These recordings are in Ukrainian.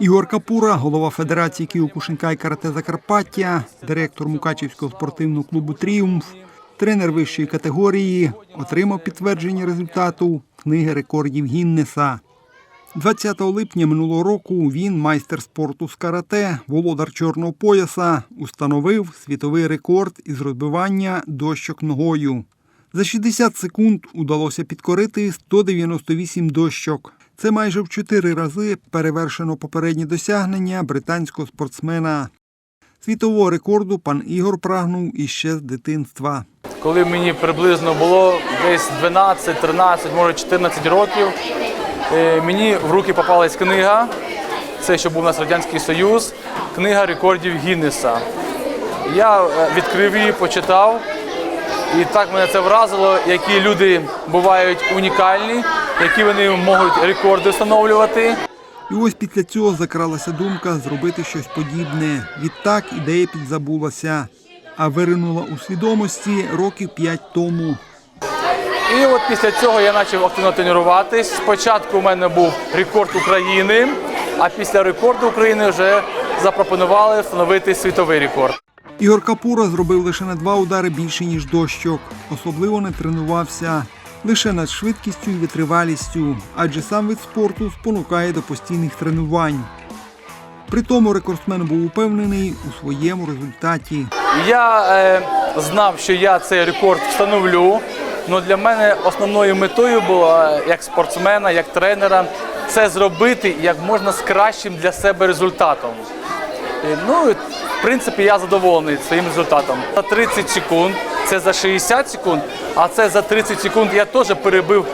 Ігор Капура, голова Федерації Кіокушинкай карате Закарпаття, директор Мукачівського спортивного клубу Тріумф, тренер вищої категорії, отримав підтвердження результату книги рекордів Гіннеса. 20 липня минулого року він, майстер спорту з карате, володар чорного пояса, установив світовий рекорд із розбивання дощок ногою. За 60 секунд удалося підкорити 198 дощок. Це майже в чотири рази перевершено попереднє досягнення британського спортсмена. Світового рекорду пан Ігор прагнув іще з дитинства. Коли мені приблизно було десь 12, 13, може 14 років, е, мені в руки попалась книга. Це що був у нас Радянський Союз, книга рекордів Гіннеса. Я е, відкрив її, почитав, і так мене це вразило, які люди бувають унікальні, які вони можуть рекорди встановлювати. І ось після цього закралася думка зробити щось подібне. Відтак ідея підзабулася, а виринула у свідомості років п'ять тому. І от після цього я почав активно тренуватись. Спочатку у мене був рекорд України, а після рекорду України вже запропонували встановити світовий рекорд. Ігор Капура зробив лише на два удари більше, ніж дощок. Особливо не тренувався лише над швидкістю і витривалістю, адже сам вид спорту спонукає до постійних тренувань. При тому рекордсмен був упевнений у своєму результаті. Я е, знав, що я цей рекорд встановлю. але для мене основною метою було е, як спортсмена, як тренера, це зробити як можна з кращим для себе результатом. Е, Ну, в принципі, я задоволений своїм результатом. За 30 секунд, це за 60 секунд, а це за 30 секунд я теж перебив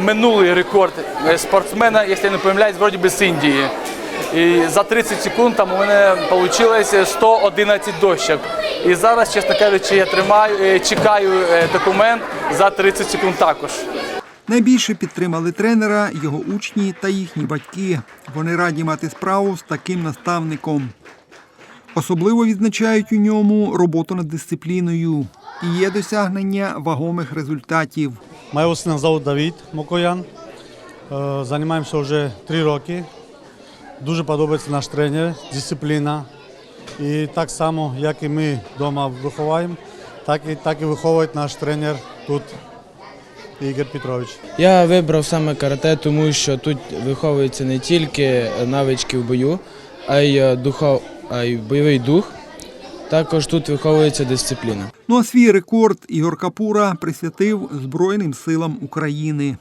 минулий рекорд е, спортсмена, якщо я не помиляюсь, вроді би з Індії. І за 30 секунд там у мене вийшло 111 дощок. І зараз, чесно кажучи, я тримаю, е, чекаю документ за 30 секунд також. Найбільше підтримали тренера, його учні та їхні батьки. Вони раді мати справу з таким наставником. Особливо відзначають у ньому роботу над дисципліною і є досягнення вагомих результатів. Моего сына зовут Давид Мокоян. Е, Займаємося вже три роки. Дуже подобається наш тренер, дисципліна. І так само, як і ми вдома виховуємо, так і, так і виховує наш тренер тут Ігор Петрович. Я вибрав саме карате, тому що тут виховується не тільки навички в бою, а й е, духов, а й бойовий дух. Також тут виховується дисципліна. Ну а свій рекорд Ігор Капура присвятив Збройним силам України.